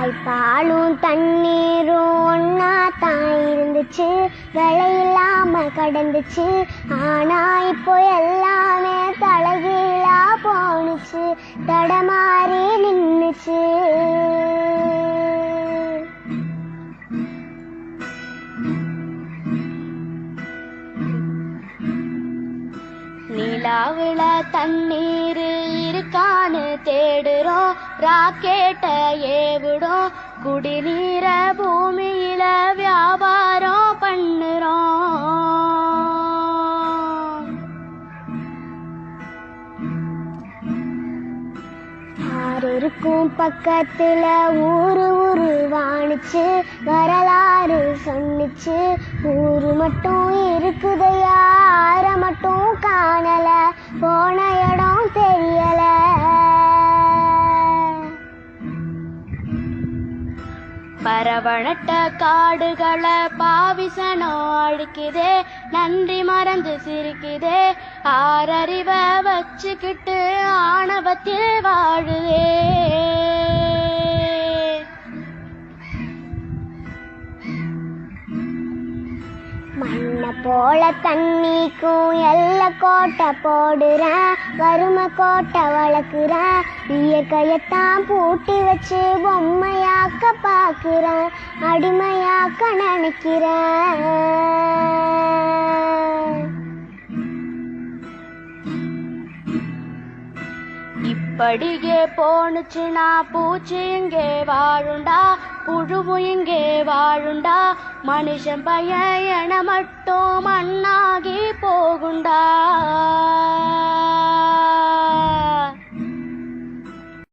தாய்ப்பாலும் தண்ணீரும் ஒன்னா தான் இருந்துச்சு. விலையில்லாம கடந்துச்சு. ஆனா இப்போ எல்லாமே தலைகீழா போணுச்சு. தடமாறி நின்னுச்சு. நிலாவில தண்ணீர் இருக்கான்னு தேடுறோம். ராக்கெட்ட ஏவிடும் குடிநீர பூமியில வியாபாரம் பண்ணுறோம். யாருக்கும் பக்கத்துல ஊரு உருவானுச்சு வரலாறு சொன்னிச்சு ஊரு மட்டும் இருக்குதே பரவணட்ட காடுகளை பாவிசனோ அழிக்குதே நன்றி மறந்து சிரிக்குதே ஆறறிவை வச்சுக்கிட்டு ஆணவத்தில் வாழுதே. மண்ண போல தண்ணிக்கும் எல்ல கோட்டை போடுறேன் வறுமை கோட்டை வளர்க்குறேன் இயற்கையத்தான் பூட்டி வச்சு பொம்மையாக்க பார்க்குறேன் அடிமையாக்க நினைக்கிறேன் இப்படியே போனுச்சுனா பூச்சி இங்கே வாழுண்டா புழுவும் இங்கே வாழுண்டா. மனுஷன் பையன் என மட்டும்